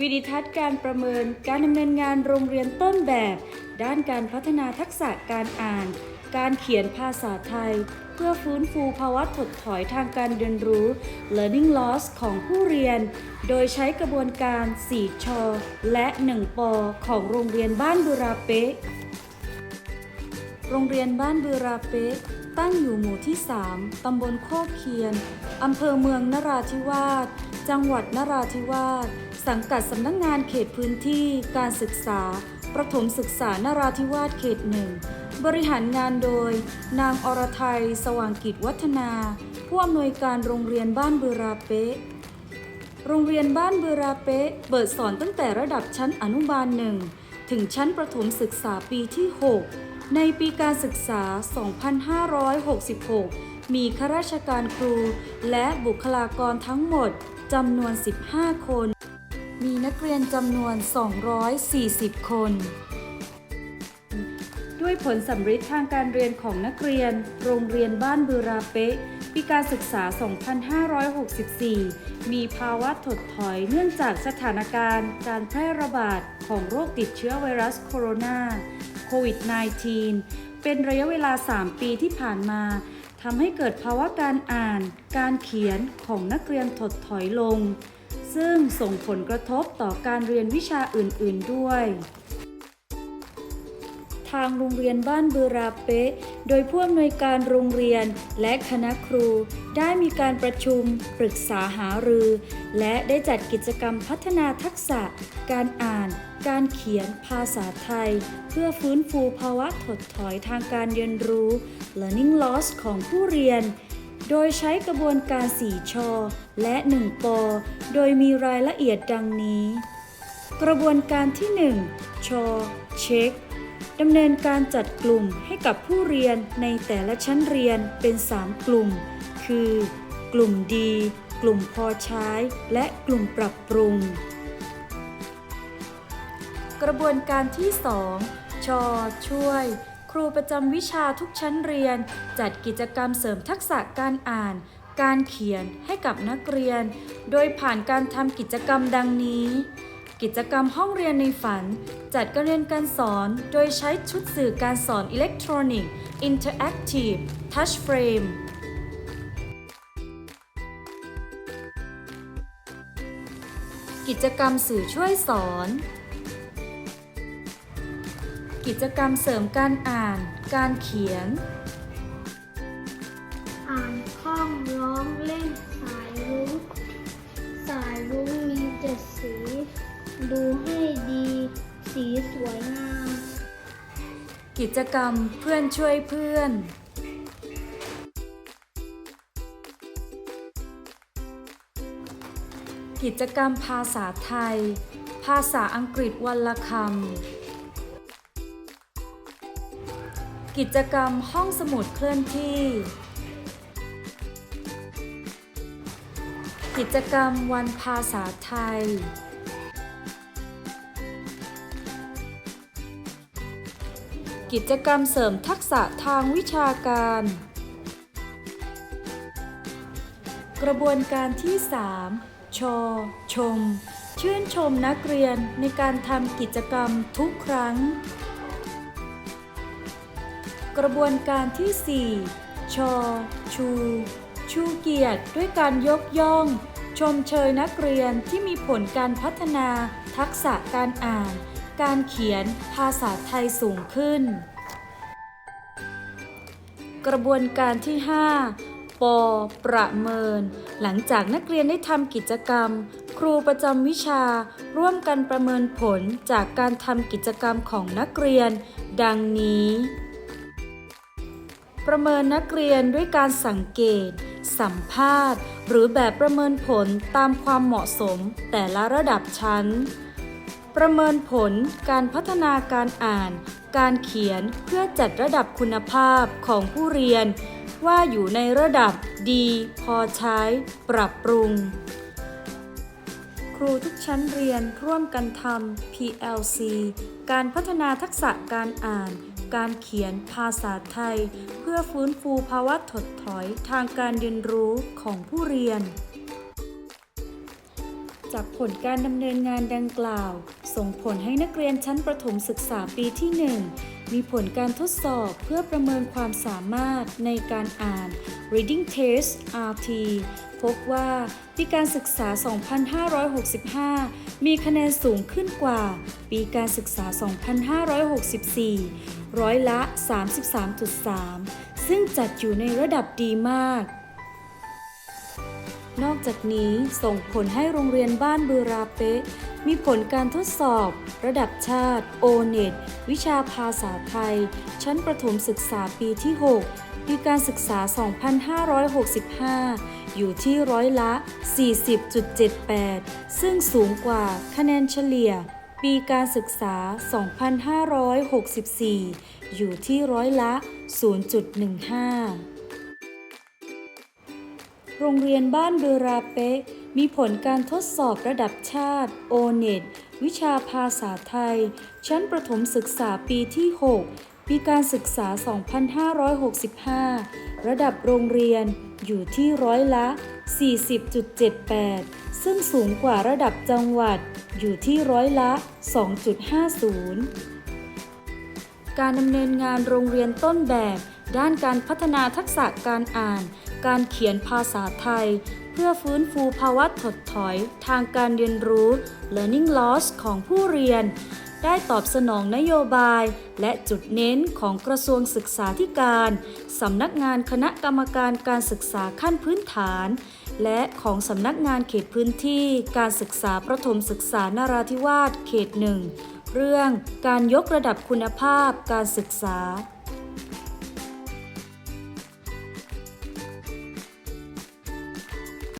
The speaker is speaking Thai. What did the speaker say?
วิดิทัศน์การประเมินการดำเนินงานโรงเรียนต้นแบบ ด้านการพัฒนาทักษะการอ่าน การเขียนภาษาไทย เพื่อฟื้นฟูภาวะถดถอยทางการเรียนรู้ learning loss ของผู้เรียน โดยใช้กระบวนการ 4 ช และ 1 ป ของโรงเรียนบ้านบุราเปะโรงเรียนบ้านบือราเปะ ตั้งอยู่หมู่ที่ 3 ตำบลโคกเคียน อำเภอเมืองนราธิวาส จังหวัดนราธิวาส สังกัดสำนักงงานเขตพื้นที่การศึกษา ประถมศึกษานราธิวาสเขตหนึ่ง บริหารงานโดย นางอรไทยสว่างกิจวัฒนา ผู้อำนวยการโรงเรียนบ้านบือราเป๊ะโรงเรียนบ้านบือราเป๊ะเปิดสอนตั้งแต่ระดับชั้นอนุบาลหนึ่งถึงชั้นประถมศึกษาปีที่ 6 ในปีการศึกษา 2566 มีข้าราชการครู และบุคลากรทั้งหมดจำนวน 15 คน มีนักเรียนจำนวน 240 คน ด้วยผลสำฤทธิ์ทางการเรียนของนักเรียน โรงเรียนบ้านบือราเปะปีการศึกษา 2564 มีภาวะถดถอยเนื่องจากสถานการณ์ การแพร่ระบาดของโรคติดเชื้อไวรัสโคโรนา โควิด -19 เป็นระยะเวลา 3 ปีที่ผ่านมาทำให้เกิดภาวะการอ่าน การเขียนของนักเรียนถดถอยลง ซึ่งส่งผลกระทบต่อการเรียนวิชาอื่น ๆ ด้วย ทางโรงเรียนบ้านบือราเปะโดยผู้อำนวยการโรงเรียนและคณะครู ได้มีการประชุมปรึกษาหารือ และได้จัดกิจกรรมพัฒนาทักษะ การอ่าน การเขียนภาษาไทย เพื่อฟื้นฟูภาวะถดถอยทางการเรียนรู้ learning loss ของผู้เรียนโดยใช้กระบวนการ4ชอและ 1 ปอ โดยมีรายละเอียดดังนี้ กระบวนการที่ 1 ชอเช็ค ดำเนินการจัดกลุ่มให้กับผู้เรียนในแต่ละชั้นเรียนเป็น 3 กลุ่ม คือ กลุ่มดี กลุ่มพอใช้ และกลุ่มปรับปรุง กระบวนการที่ 2 ชอช่วย ครูประจำวิชาทุกชั้นเรียน จัดกิจกรรมเสริมทักษะการอ่าน การเขียนให้กับนักเรียน โดยผ่านการทำกิจกรรมดังนี้ กิจกรรมห้องเรียนในฝัน จัดการเรียนการสอน โดยใช้ชุดสื่อการสอนอิเล็กทรอนิกส์ Interactive Touch Frame กิจกรรมสื่อช่วยสอน กิจกรรมเสริมการอ่าน การเขียน อ่านข้องร้องเล่นสายรุ้งสายรุ้งมีเจ็ดสี ดูให้ดีสีสวยงาม กิจกรรมเพื่อนช่วยเพื่อน กิจกรรมภาษาไทย ภาษาอังกฤษวันละคำ กิจกรรมห้องสมุดเคลื่อนที่ กิจกรรมวันภาษาไทย กิจกรรมเสริมทักษะทางวิชาการ กระบวนการที่ 3 ช ชม ชื่นชมนักเรียนในการทำกิจกรรมทุกครั้ง กระบวนการที่ 4 ช ชู ชูเกียรติด้วยการยกย่อง ชมเชยนักเรียนที่มีผลการพัฒนาทักษะการอ่าน การเขียนภาษาไทยสูงขึ้น กระบวนการที่ 5 ป ประเมิน หลังจากนักเรียนได้ทำกิจกรรม ครูประจำวิชา ร่วมกันประเมินผลจากการทำกิจกรรมของนักเรียน ดังนี้ ประเมินนักเรียนด้วยการสังเกตสัมภาษณ์ หรือแบบประเมินผลตามความเหมาะสมแต่ละระดับชั้น ประเมินผลการพัฒนาการอ่าน การเขียนเพื่อจัดระดับคุณภาพของผู้เรียน ว่าอยู่ในระดับดี พอใช้ ปรับปรุง ครูทุกชั้นเรียนร่วมกันทำ PLC การพัฒนาทักษะการอ่าน การเขียนภาษาไทย เพื่อฟื้นฟูภาวะถดถอยทางการเรียนรู้ของผู้เรียน จากผลการดำเนินงานดังกล่าว ส่งผลให้นักเรียนชั้นประถมศึกษาปีที่ 1 มีผลการทดสอบเพื่อประเมินความสามารถในการอ่าน Reading Test RT พบว่าปีการศึกษา 2565 มีคะแนนสูงขึ้นกว่า ปีการศึกษา 2564 ร้อยละ 33.3 ซึ่งจัดอยู่ในระดับดีมาก นอกจากนี้ส่งผลให้โรงเรียนบ้านบือราเปะมีผลการทดสอบ ระดับชาติ o n e t วิชาภาษาไทย ชั้นประถมศึกษาปีที่ 6 ปีการศึกษา 2565 อยู่ที่ร้อยละ 40.78 ซึ่งสูงกว่าคะแนนเฉลี่ย ปีการศึกษา 2564 อยู่ที่ร้อยละ 0.15 โรงเรียนบ้านเบราเปะมีผลการทดสอบระดับชาติ o n e t วิชาภาษาไทย ชั้นประถมศึกษาปีที่ 6 ปีการศึกษา 2565 ระดับโรงเรียนอยู่ที่ร้อยละ 40.78 ซึ่งสูงกว่าระดับจังหวัดอยู่ที่ร้อยละ 2.50 การดำเนินงานโรงเรียนต้นแบบด้านการพัฒนาทักษะการอ่าน การเขียนภาษาไทย เพื่อฟื้นฟูภาวะถดถอย ทางการเรียนรู้ learning loss ของผู้เรียน ได้ตอบสนองนโยบาย และจุดเน้นของกระทรวงศึกษาธิการ สำนักงานคณะกรรมการการศึกษาขั้นพื้นฐาน และของสำนักงานเขตพื้นที่การศึกษาประถมศึกษานราธิวาสเขตหนึ่งเรื่องการยกระดับคุณภาพการศึกษา